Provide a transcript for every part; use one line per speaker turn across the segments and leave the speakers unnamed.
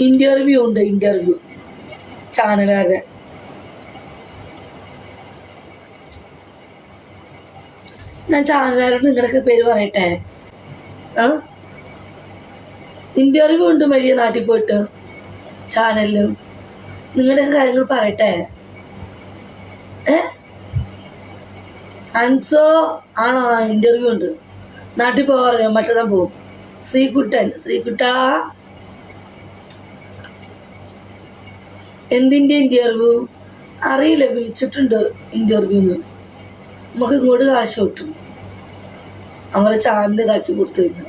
Interview ഉണ്ട് interview ചാനലുകാരുടെ. ഞാൻ ചാനലുകാരോട് നിങ്ങളുടെ പേര് പറയട്ടെ? ഇന്റർവ്യൂ ഉണ്ട് വലിയ നാട്ടിൽ പോയിട്ട് ചാനലിലും. നിങ്ങളുടെ കാര്യങ്ങൾ പറയട്ടെ? അൻസോ? ആണോ? ഇന്റർവ്യൂ ഉണ്ട്. നാട്ടിൽ പോകാറിയോ മറ്റന്നാ പോവും. ശ്രീകുട്ടൻ ശ്രീകുട്ട? എന്തിന്റെ ഇന്റർവ്യൂ അറിയില്ല വിളിച്ചിട്ടുണ്ട് ഇന്റർവ്യൂന്ന് നമുക്ക് ഇങ്ങോട്ട് കാശ് കിട്ടും. അവരെ ചാനൽ ഇതാക്കി കൊടുത്തു കഴിഞ്ഞാൽ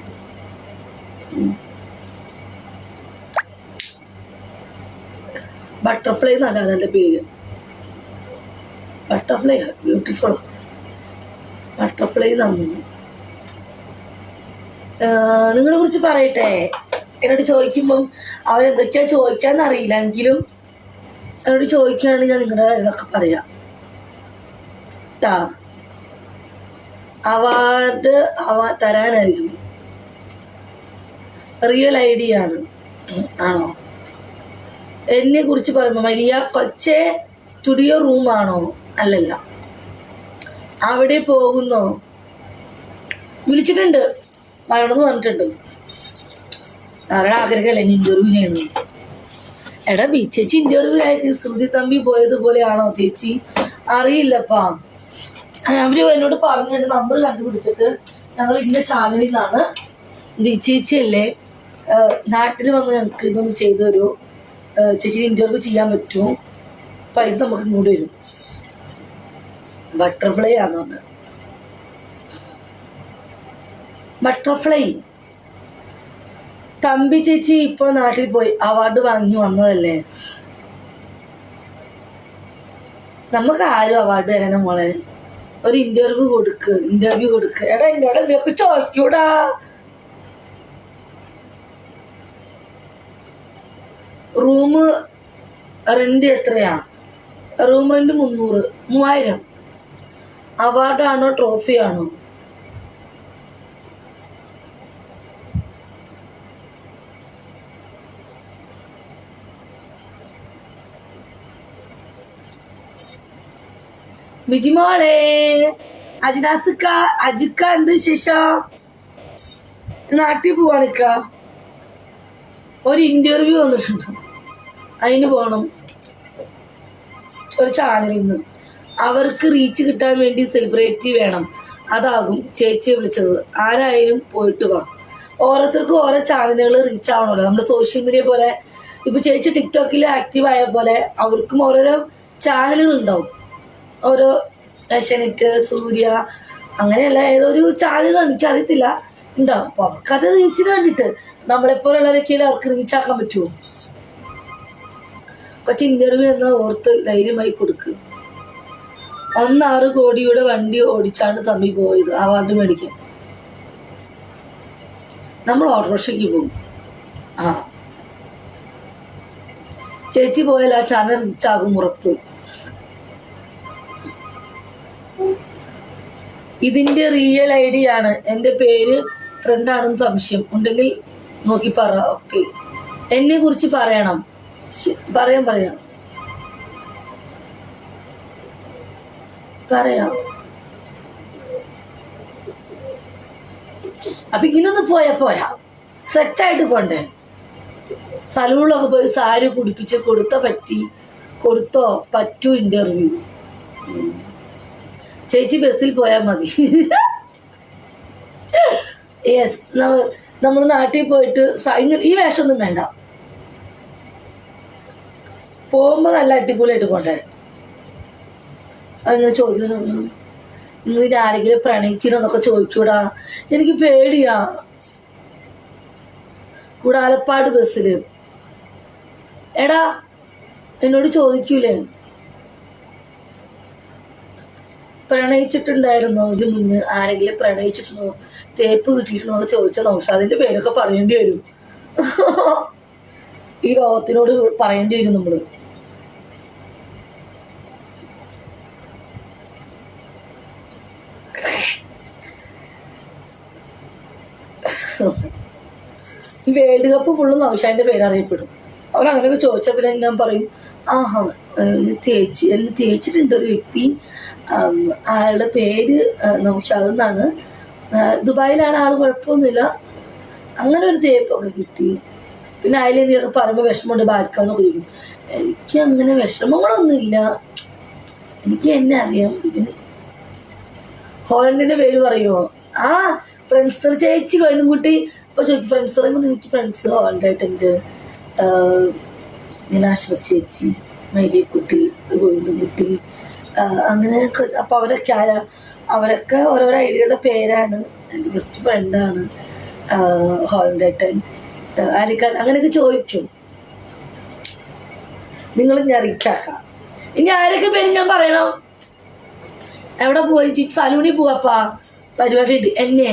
ബട്ടർഫ്ലൈ എന്നല്ലാണ് എന്റെ പേര്. ബട്ടർഫ്ലൈ ബ്യൂട്ടിഫുൾ ബട്ടർഫ്ലൈ എന്നാണ് നിങ്ങളെ കുറിച്ച് പറയട്ടെ? എന്നോട് ചോദിക്കുമ്പം അവരെന്തൊക്കെയാ ചോദിക്കാന്ന് അറിയില്ല എങ്കിലും എന്നോട് ചോദിക്കുകയാണെങ്കിൽ ഞാൻ നിങ്ങളുടെ കാര്യങ്ങളൊക്കെ പറയാം. ട്ടാ. അവാർഡ് അവ തരാനായിരിക്കും റിയൽ ഐഡിയ ആണ്. ആണോ? എന്നെ കുറിച്ച് പറയുമ്പോൾ വലിയ കൊച്ചെ സ്റ്റുഡിയോ റൂമാണോ അല്ലല്ല. അവിടെ പോകുന്നോ? വിളിച്ചിട്ടുണ്ട്. വരണമെന്ന് പറഞ്ഞിട്ടുണ്ട്. അവരുടെ ആഗ്രഹമല്ലേ? ഇന്റർവ്യൂ ഇന്റർവ്യൂ ചെയ്യണം എടാ ചേച്ചി ഇന്റർവ്യൂ ആയിട്ട് ശ്രുതി തമ്പി പോയതുപോലെയാണോ ചേച്ചി? അറിയില്ലപ്പാ. അവർ എന്നോട് പറഞ്ഞു എന്റെ നമ്പർ കണ്ടുപിടിച്ചിട്ട് ഞങ്ങൾ ഇന്ന ചാനലിൽ നിന്നാണ്. ചേച്ചി അല്ലേ? നാട്ടിൽ വന്ന് ഞങ്ങൾക്ക് ഇതൊന്ന് ചെയ്തു തരുമോ ചേച്ചി ഇന്റർവ്യൂ ചെയ്യാൻ പറ്റുമോ പൈസ നമുക്ക് ഇങ്ങോട്ട് വരും ബട്ടർഫ്ലൈ ആണെന്ന് പറഞ്ഞത് ബട്ടർഫ്ലൈ തമ്പി ചേച്ചി ഇപ്പോൾ നാട്ടിൽ പോയി അവാർഡ് വാങ്ങി വന്നതല്ലേ? നമുക്ക് ആരും അവാർഡ് തരണം മോളെ. ഒരു ഇന്റർവ്യൂ കൊടുക്ക് ഇന്റർവ്യൂ കൊടുക്ക്. എടാ എന്നോട് എന്തൊക്കെ ചോദിക്കൂടാ. റൂം റെന്റ് എത്രയാ? റൂം റെന്റ് മുന്നൂറ് മൂവായിരം. അവാർഡാണോ ട്രോഫി ബിജിമോളെ അജിനാസിക്ക അജിക്ക എന്ത് വിശേഷം? നാട്ടിൽ പോവാണിക്ക ഒരു ഇന്റർവ്യൂ വന്നിട്ടുണ്ട്. അതിന് പോകണം ഒരു ചാനലിൽ നിന്ന് അവർക്ക് റീച്ച് കിട്ടാൻ വേണ്ടി സെലിബ്രേറ്റ് വേണം. അതാകും ചേച്ചിയെ വിളിച്ചത്. ആരായാലും പോയിട്ട് വാ. ഓരോരുത്തർക്കും ഓരോ ചാനലുകൾ റീച്ച് ആവണമല്ലോ നമ്മുടെ സോഷ്യൽ മീഡിയ പോലെ. ഇപ്പൊ ചേച്ചി ടിക്ടോക്കിൽ ആക്റ്റീവ് ആയ പോലെ അവർക്കും ഓരോരോ ചാനലുകൾ ഉണ്ടാവും. ഓരോ ഏഷ്യാനെറ്റ് സൂര്യ അങ്ങനെയല്ല ഏതൊരു ചാനലുകൾ എനിക്കറിയത്തില്ല ഉണ്ടാവും അപ്പൊ അവർക്കത് റീച്ചിന് വേണ്ടിയിട്ട് നമ്മളെപ്പോലുള്ളവരൊക്കെ അവർക്ക് റീച്ചാക്കാൻ പറ്റുമോ കൊച്ചു ഇന്റർവ്യൂ എന്ന ഓർത്ത് ധൈര്യമായി കൊടുക്ക്. ഒന്നാറ് കോടിയുടെ വണ്ടി ഓടിച്ചാണ് തമ്മി പോയത്. അവാർഡ് മേടിക്കാൻ. നമ്മൾ ഓട്ടോറിക്ഷയ്ക്ക് പോകും. ആ. ചേച്ചി പോയാൽ ആ ചാനൽ റീച്ചാകും ഉറപ്പ്. ഇതിന്റെ റിയൽ ഐ ഡി ആണ്. എന്റെ പേര് ഫ്രണ്ട് ആണെന്ന് സംശയം. ഉണ്ടെങ്കിൽ നോക്കി പറ. ഓക്കെ എന്നെ കുറിച്ച് പറയണം. പറയാം പറയാം. പറയാം. അപ്പൊ ഇങ്ങനൊന്ന് പോയാ പോരാ. സെറ്റായിട്ട് പോണ്ടേ? സലൂണിലൊക്കെ പോയി സാരി കുടിപ്പിച്ച് കൊടുത്ത പറ്റി കൊടുത്തോ? പറ്റൂ ഇന്റർവ്യൂ ചേച്ചി ബസ്സിൽ പോയാൽ മതി. യെസ് നമ്മൾ നാട്ടിൽ പോയിട്ട് ഈ വേഷമൊന്നും വേണ്ട. പോകുമ്പോൾ നല്ല അടിപൊളിയായിട്ട് പോണ്ടേ? അങ്ങനെ ചോദിക്കുന്നു ഇത് ആരെങ്കിലും പ്രണയിച്ചിരുന്നൊക്കെ ചോദിക്കൂടാ എനിക്ക് പേടിയാ. കൂടെ ആലപ്പാട് ബസ്സിൽ എടാ എന്നോട് ചോദിക്കൂലേ? പ്രണയിച്ചിട്ടുണ്ടായിരുന്നോ? ഇതിന് മുന്നേ ആരെങ്കിലും പ്രണയിച്ചിട്ടുണ്ടോ? തേപ്പ് കിട്ടിയിട്ടുണ്ടോ എന്നൊക്കെ ചോദിച്ചാൽ നമുക്ക്. അതിന്റെ പേരൊക്കെ പറയേണ്ടി വരും. ഈ ലോകത്തിനോട് പറയേണ്ടി വരും നമ്മൾ. ഈ വേൾഡ് കപ്പ് ഫുള്ള് നൗഷാന്റെ പേര് അറിയപ്പെടും. അവരങ്ങനെയൊക്കെ ചോദിച്ചാൽ പിന്നെ ഞാൻ പറയും ആ ഹാ ഏഹ് തേച്ച് എല്ലാം തേച്ചിട്ടുണ്ട് ഒരു വ്യക്തി. ആളുടെ പേര് നൗഷാദ് എന്നാണ് ദുബായിലാണ് ആൾ കുഴപ്പമൊന്നുമില്ല. അങ്ങനെ ഒരു തേപ്പൊക്കെ കിട്ടി. പിന്നെ അതിലെന്തൊക്കെ പറയുമ്പോൾ വിഷമമുണ്ട് ബാധിക്കാമെന്നൊക്കെ ചോദിക്കും. എനിക്ക് അങ്ങനെ വിഷമങ്ങളൊന്നുമില്ല. എനിക്ക് എന്നെ അറിയാം. ഹോളണ്ടിന്റെ പേര് പറയുമോ ആ ഫ്രണ്ട്സ് ചേച്ചി കൊയ്തും കുട്ടി ഇപ്പൊ ചോദിക്കും ഫ്രണ്ട്സ് പറയുമ്പോൾ എനിക്ക് ഫ്രണ്ട്സ് ഹോളണ്ടായിട്ടുണ്ട് ആശ്വതി ചേച്ചി. മൈലിക്കുട്ടി ഗോവിന്ദൻ കുട്ടി. അങ്ങനെ അപ്പൊ അവരൊക്കെ ആരാ? അവരൊക്കെ ഓരോരോ ഐഡിയയുടെ പേരാണ്. എന്റെ ബെസ്റ്റ് ഫ്രണ്ടാണ് ഹോളണ്ടേട്ടൻ ആരിക്കാൻ അങ്ങനെയൊക്കെ ചോദിക്കും നിങ്ങൾ ഞാൻ റീച്ചാക്കാം ഇനി ആരൊക്കെ പേര് ഞാൻ പറയണം? എവിടെ പോയി? ചി സലൂണിൽ പോവാപ്പാ പരിപാടി ഉണ്ട്. എന്നെ.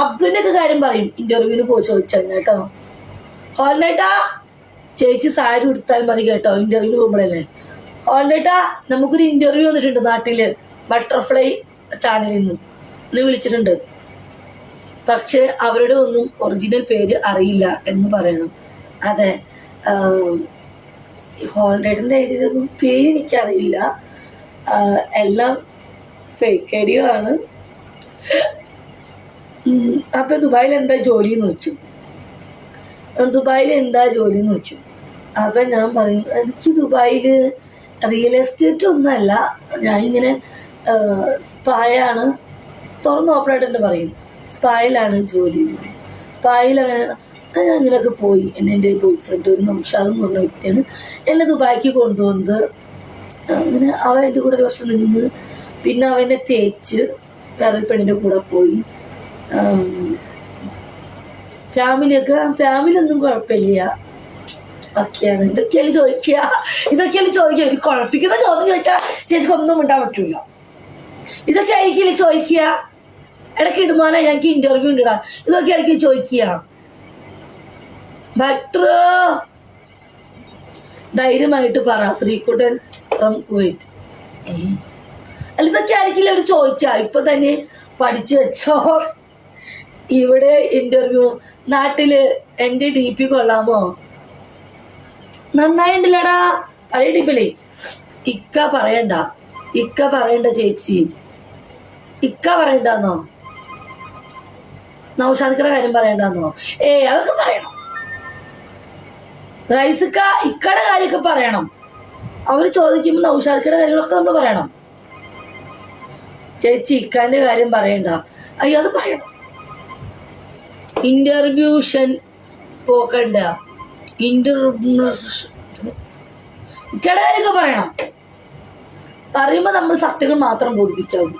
അബ്ദുവിന്റെ ഒക്കെ കാര്യം പറയും. ഇന്റർവ്യൂവിന് പോയി ചോദിച്ചാൽ കേട്ടോ. ഹോൾനേട്ടാ ചേച്ചി സാരി ഉടുത്താൽ മതി കേട്ടോ ഇന്റർവ്യൂ പോകുമ്പോഴല്ലേ? ഹോൾനേട്ടാ നമുക്കൊരു ഇന്റർവ്യൂ വന്നിട്ടുണ്ട് നാട്ടിൽ ബട്ടർഫ്ലൈ ചാനലിൽ നിന്ന് ഇന്ന് വിളിച്ചിട്ടുണ്ട്. പക്ഷെ അവരുടെ ഒന്നും ഒറിജിനൽ പേര് അറിയില്ല എന്ന് പറയണം. അതെ ഹോൾഡേറ്റിന്റെ ഐഡിയൊന്നും പേര് എനിക്കറിയില്ല. എല്ലാം ഫേക്ക് ഐഡികളാണ് ഉം, അപ്പൊ ദുബായിൽ എന്താ ജോലി എന്ന് ചോദിക്കും ദുബായിൽ എന്താ ജോലി എന്ന് ചോദിക്കും അപ്പൊ ഞാൻ പറയും എനിക്ക് ദുബായിൽ റിയൽ എസ്റ്റേറ്റ് ഒന്നുമല്ല. ഞാൻ ഇങ്ങനെ സ്പായാണ് തുറന്ന് ഓപ്പണായിട്ട് തന്നെ പറയും സ്പായിലാണ് ജോലി. സ്പായിൽ അങ്ങനെ ഞാൻ അങ്ങനെയൊക്കെ പോയി. എന്നെ എന്റെ ബോയ് ഫ്രണ്ട് ഒരു നംഷാദ് എന്ന് പറഞ്ഞ വ്യക്തിയാണ്. എന്നെ ദുബായിക്ക് കൊണ്ടുവന്നത്. അങ്ങനെ അവൻ എന്റെ കൂടെ ഒരു വർഷം നിന്ന് പിന്നെ അവനെ തേച്ച് വേറൊരു പെണ്ണിന്റെ കൂടെ പോയി. ഫാമിലിയൊക്കെ ഫാമിലി ഒന്നും കുഴപ്പമില്ല. ഒക്കെയാണ് ഇതൊക്കെയാണ് ചോദിക്കുക. ഇതൊക്കെയാണ് ചോദിക്കുക. ഒരു കുഴപ്പിക്കുന്ന ചോദ്യം ചോദിച്ചാൽ ചേച്ചിക്ക് ഒന്നും ഇണ്ടാൻ പറ്റൂല. ഇതൊക്കെ ആയിരിക്കില്ല ചോദിക്കുക? ഇടയ്ക്ക് ഇടുമാനെ ഞങ്ങൾക്ക് ഇന്റർവ്യൂ ഉണ്ടിടാ. ഇതൊക്കെ ആയിരിക്കും ചോദിക്കുക? ബട്ടർ ധൈര്യമായിട്ട് പറ. ശ്രീകുട്ടൻ ഫ്രം കുവൈറ്റ് അല്ല ഇതൊക്കെ ആയിരിക്കില്ല അവർ ചോദിക്കുക? ഇപ്പൊ തന്നെ പഠിച്ചു വെച്ചോ. ഇവിടെ ഇന്റർവ്യൂ നാട്ടിൽ എന്റെ ഡി പി കൊള്ളാമോ? നന്നായിട്ടില്ലടാ. തലയിടിപ്പില്ലേ ഇക്ക പറയണ്ട. ഇക്ക പറയണ്ട ചേച്ചി. ഇക്ക പറയണ്ടെന്നോ? നൗഷാദിക്കടെ കാര്യം പറയണ്ടെന്നോ? ഏ അതൊക്കെ പറയണം. റൈസിക്ക ഇക്കയുടെ കാര്യമൊക്കെ പറയണം. അവർ ചോദിക്കുമ്പോൾ നൗഷാദിക്കയുടെ കാര്യങ്ങളൊക്കെ നമ്മൾ പറയണം. ചേച്ചി ഇക്കാന്റെ കാര്യം പറയണ്ട. അയ്യോ അത് പറയണം. ഇന്റർവ്യൂഷൻ പോക്കണ്ട. കാര്യമൊക്കെ പറയണം പറയുമ്പോൾ നമ്മൾ സത്യങ്ങൾ മാത്രം ബോധിപ്പിക്കാവൂ